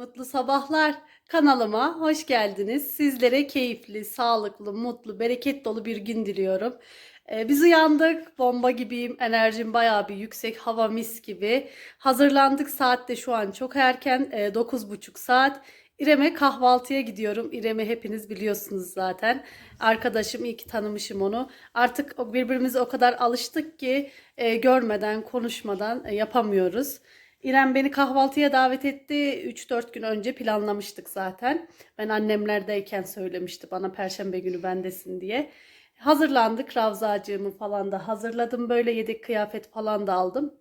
Mutlu sabahlar. Kanalıma hoş geldiniz. Sizlere keyifli, sağlıklı, mutlu, bereket dolu bir gün diliyorum. Ee, biz uyandık. Bomba gibiyim. Enerjim bayağı bir yüksek. Hava mis gibi. Hazırlandık. Saat de şu an çok erken. Ee, 9.30 saat. İrem'e kahvaltıya gidiyorum. İrem'i hepiniz biliyorsunuz zaten. Arkadaşım iyi ki tanımışım onu. Artık birbirimize o kadar alıştık ki e, görmeden, konuşmadan e, yapamıyoruz. İrem beni kahvaltıya davet etti. 3-4 gün önce planlamıştık zaten. Ben annemlerdeyken söylemişti bana perşembe günü bendesin diye. Hazırlandık. Ravzacığımı falan da hazırladım. Böyle yedek kıyafet falan da aldım.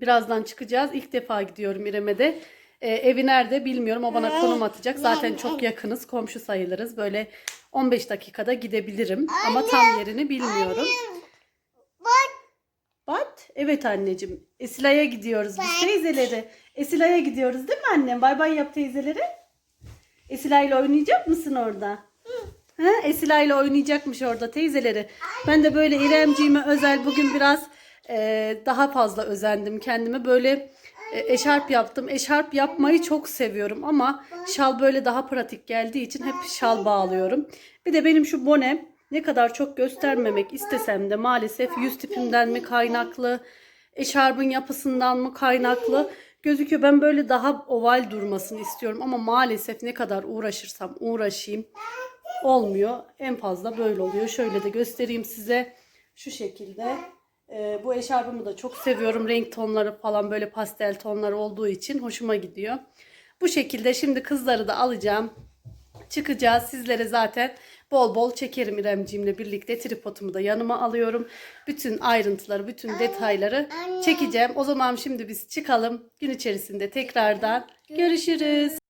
Birazdan çıkacağız. İlk defa gidiyorum İrem'e de. Ee, evi nerede bilmiyorum. O bana konum atacak. Zaten çok yakınız. Komşu sayılırız. Böyle 15 dakikada gidebilirim. Ama tam yerini bilmiyorum. Bat? Evet anneciğim. Esila'ya gidiyoruz biz teyzeleri. Esila'ya gidiyoruz değil mi annem? Bay bay yap teyzeleri. Esila ile oynayacak mısın orada? Ha? Esila ile oynayacakmış orada teyzeleri. Ben de böyle İremciğime özel bugün biraz e, daha fazla özendim kendime. Böyle e, eşarp yaptım. Eşarp yapmayı çok seviyorum ama şal böyle daha pratik geldiği için hep şal bağlıyorum. Bir de benim şu bonem ne kadar çok göstermemek istesem de maalesef yüz tipimden mi kaynaklı, eşarbın yapısından mı kaynaklı gözüküyor. Ben böyle daha oval durmasını istiyorum ama maalesef ne kadar uğraşırsam uğraşayım olmuyor. En fazla böyle oluyor. Şöyle de göstereyim size. Şu şekilde. Ee, bu eşarbımı da çok seviyorum. Renk tonları falan böyle pastel tonlar olduğu için hoşuma gidiyor. Bu şekilde şimdi kızları da alacağım. Çıkacağız. Sizlere zaten bol bol çekerim İremciğimle birlikte. Tripodumu da yanıma alıyorum. Bütün ayrıntıları, bütün detayları çekeceğim. O zaman şimdi biz çıkalım. Gün içerisinde tekrardan görüşürüz.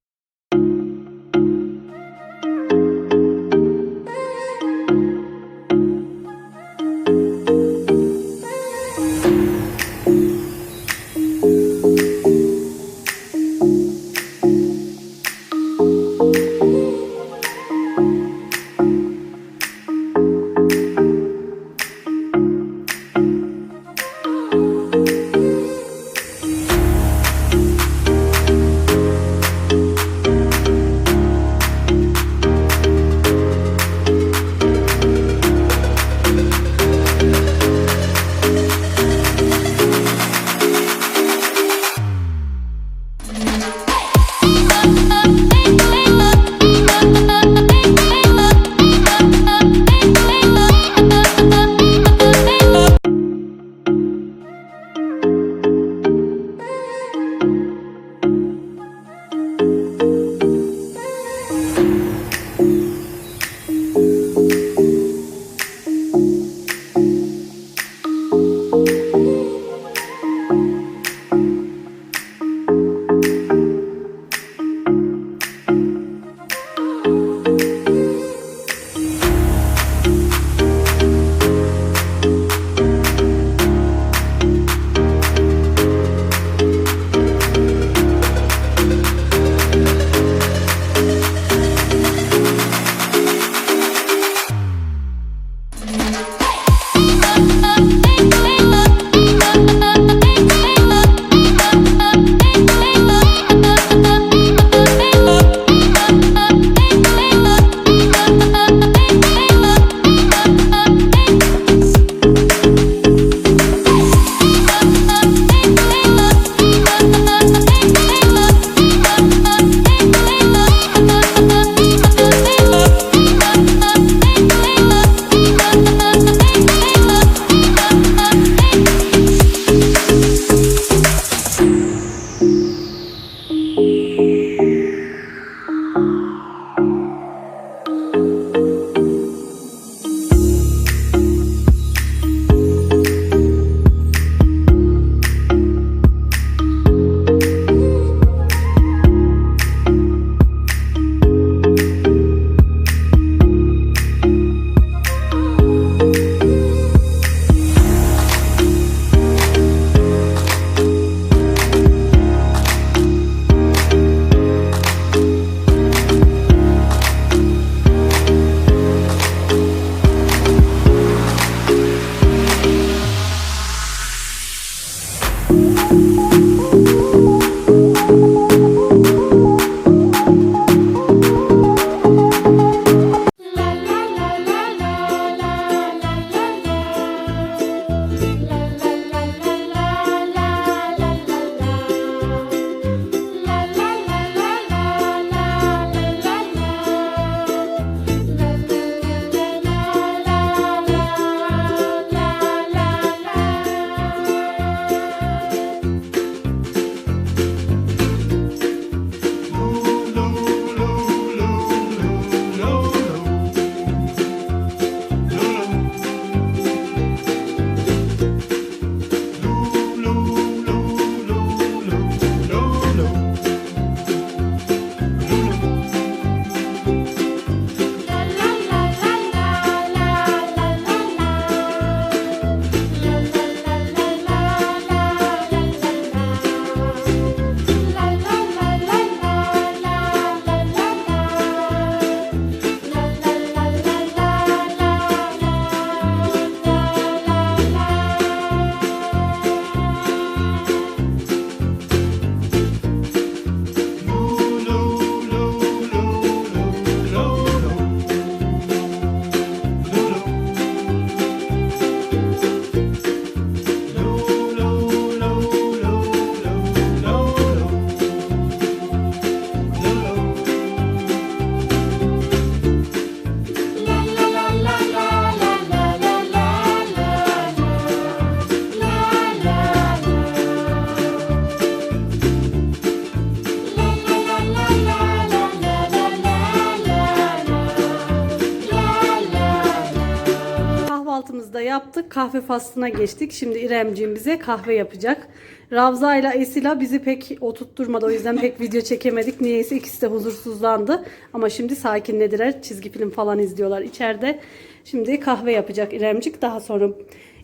Yaptık. Kahve faslına geçtik. Şimdi İremciğim bize kahve yapacak. Ravza ile Esila bizi pek oturtturmadı. O yüzden pek video çekemedik. Niyeyse ikisi de huzursuzlandı. Ama şimdi sakinlediler. Çizgi film falan izliyorlar içeride. Şimdi kahve yapacak İremcik. Daha sonra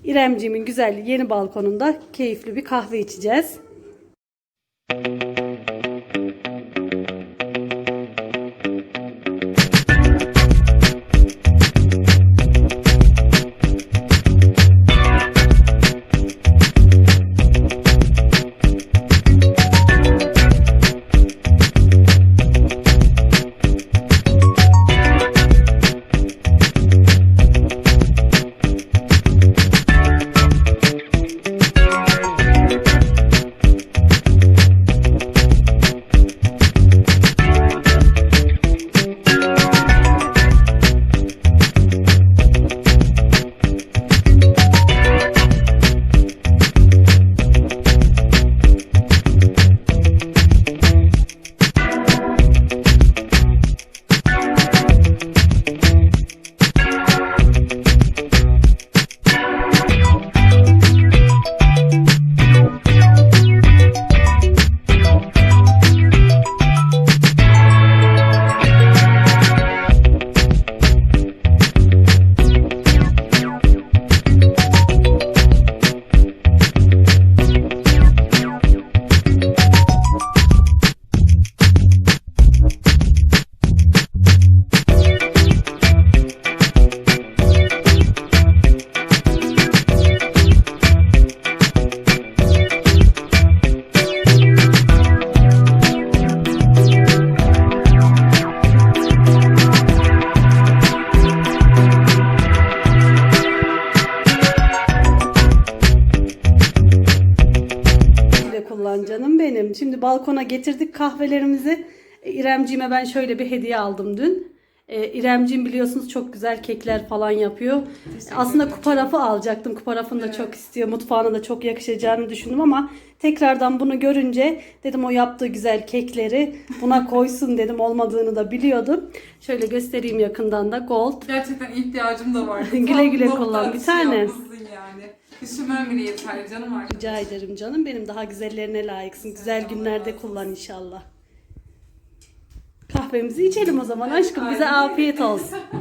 İremciğimin güzel yeni balkonunda keyifli bir kahve içeceğiz. Güle balkona getirdik kahvelerimizi. E, İremciğime ben şöyle bir hediye aldım dün. E, İremciğim biliyorsunuz çok güzel kekler falan yapıyor. Aslında kupa rafı alacaktım. Kupa rafını da çok istiyor. Mutfağına da çok yakışacağını düşündüm ama tekrardan bunu görünce dedim o yaptığı güzel kekleri buna koysun dedim. Olmadığını da biliyordum. Şöyle göstereyim yakından da gold. Gerçekten ihtiyacım da vardı. Güle güle kullan, bir tane. yani. Düşünmem bile yeter canım arkadaşım. Rica ederim canım. Benim daha güzellerine layıksın. Güzel günlerde kullan inşallah. Kahvemizi içelim o zaman aşkım. Bize afiyet olsun.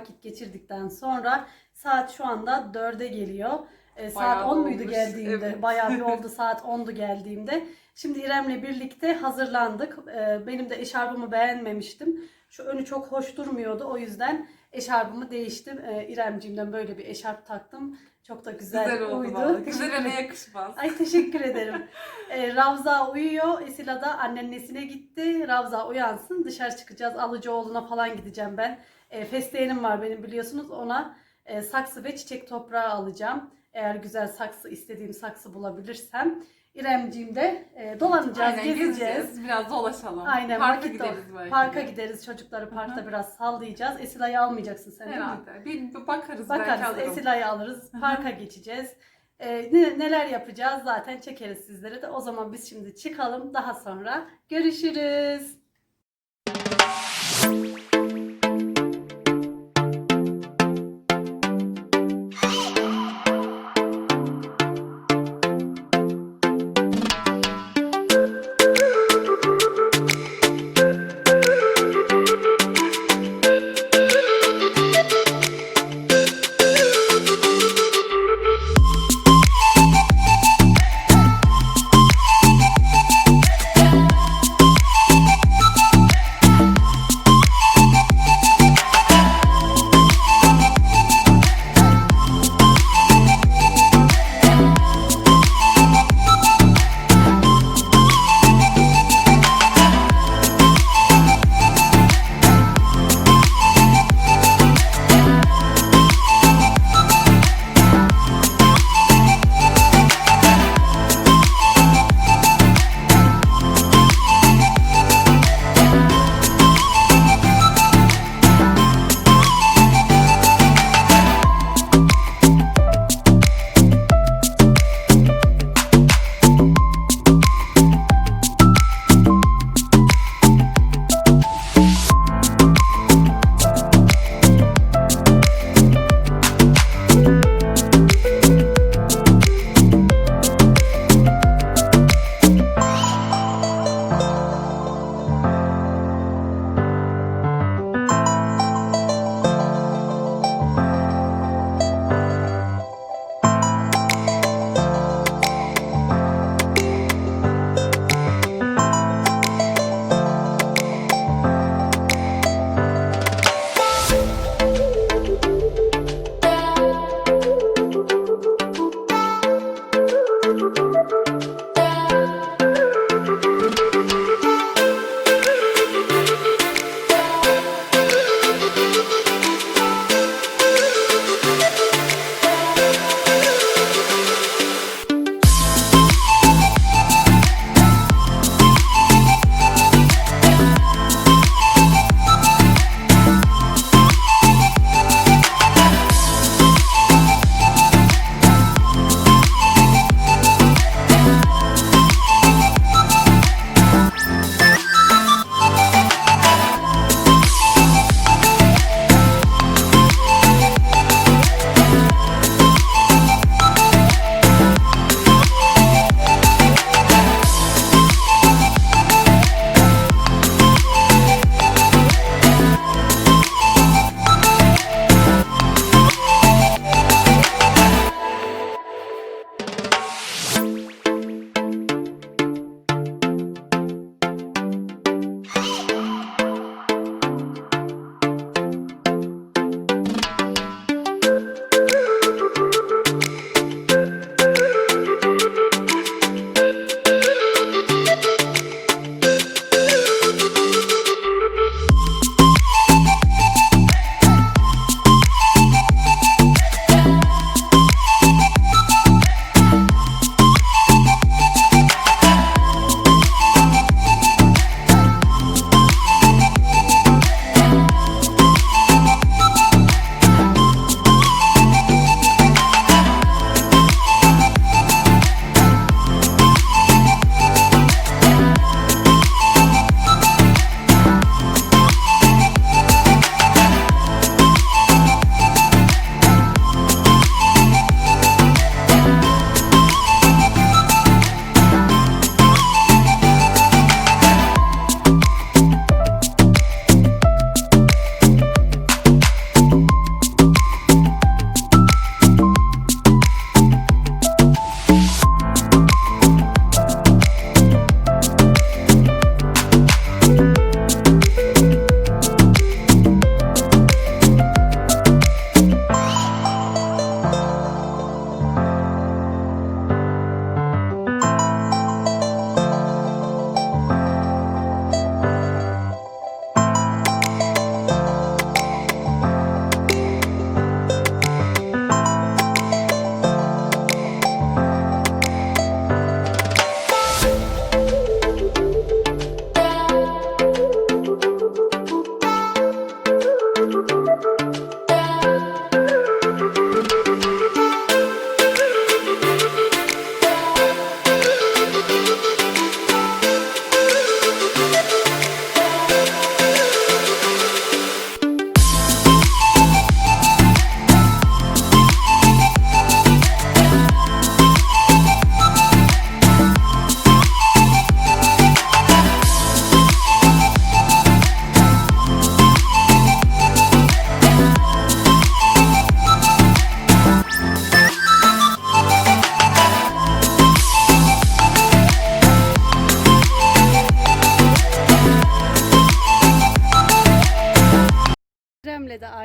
vakit geçirdikten sonra saat şu anda 4'e geliyor. Ee, saat Bayağı 10 muydu olmuş, geldiğimde? evet. Bayağı bir oldu saat 10'du geldiğimde. Şimdi İrem'le birlikte hazırlandık. Ee, benim de eşarbımı beğenmemiştim. Şu önü çok hoş durmuyordu. O yüzden eşarbımı değiştim. Ee, İremciğimden böyle bir eşarp taktım. Çok da güzel, Güzel oldu uydu. Teşekkür Güzelene yakışmaz. Ay teşekkür ederim. Ee, Ravza uyuyor. Esila da anneannesine gitti. Ravza uyansın. Dışarı çıkacağız. Alıcıoğlu'na falan gideceğim ben. E, fesleğenim var benim biliyorsunuz. Ona e, saksı ve çiçek toprağı alacağım. Eğer güzel saksı istediğim saksı bulabilirsem. İremciğim de e, dolanacağız, Aynen gezeceğiz. gezeceğiz. Biraz dolaşalım. Aynen Parka gideriz belki. Parka de. gideriz. Çocukları parkta biraz sallayacağız. Esila'yı almayacaksın sen değil mi? Herhalde. Bir, bir bakarız, belki Bakarız alırım. Esila'yı alırız. Parka geçeceğiz. Ee, ne- neler yapacağız zaten çekeriz sizlere de. O zaman biz şimdi çıkalım. Daha sonra görüşürüz.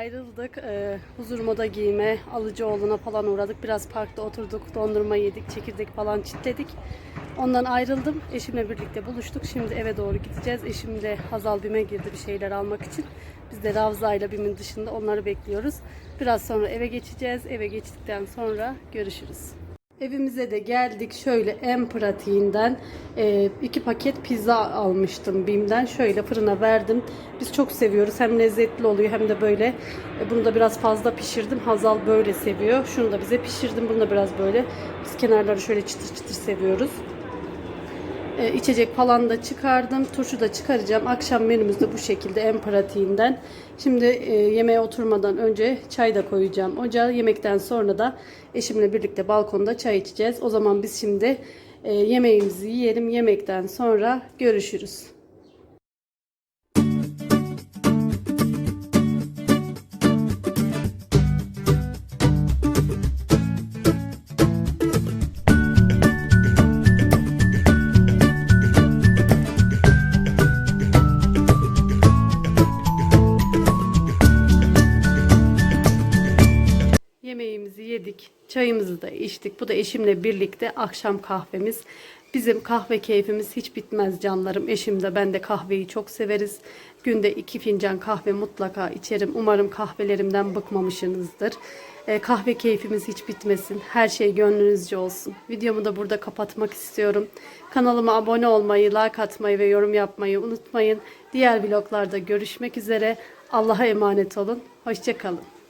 Ayrıldık. Ee, huzur moda giyime, Alıcıoğlu'na falan uğradık. Biraz parkta oturduk, dondurma yedik, çekirdek falan çitledik. Ondan ayrıldım. Eşimle birlikte buluştuk. Şimdi eve doğru gideceğiz. Eşim de Hazal BİM'e girdi bir şeyler almak için. Biz de Ravza ile BİM'in dışında onları bekliyoruz. Biraz sonra eve geçeceğiz. Eve geçtikten sonra görüşürüz. Evimize de geldik. Şöyle en pratiğinden e, iki paket pizza almıştım Bim'den. Şöyle fırına verdim. Biz çok seviyoruz. Hem lezzetli oluyor hem de böyle. E, bunu da biraz fazla pişirdim. Hazal böyle seviyor. Şunu da bize pişirdim. Bunu da biraz böyle. Biz kenarları şöyle çıtır çıtır seviyoruz. E, içecek falan da çıkardım. Turşu da çıkaracağım. Akşam menümüz de bu şekilde en pratiğinden. Şimdi e, yemeğe oturmadan önce çay da koyacağım ocağa. Yemekten sonra da eşimle birlikte balkonda çay içeceğiz. O zaman biz şimdi e, yemeğimizi yiyelim. Yemekten sonra görüşürüz. Yedik, Çayımızı da içtik. Bu da eşimle birlikte akşam kahvemiz. Bizim kahve keyfimiz hiç bitmez canlarım. Eşim de ben de kahveyi çok severiz. Günde iki fincan kahve mutlaka içerim. Umarım kahvelerimden bıkmamışsınızdır. E, kahve keyfimiz hiç bitmesin. Her şey gönlünüzce olsun. Videomu da burada kapatmak istiyorum. Kanalıma abone olmayı, like atmayı ve yorum yapmayı unutmayın. Diğer vloglarda görüşmek üzere. Allah'a emanet olun. Hoşçakalın.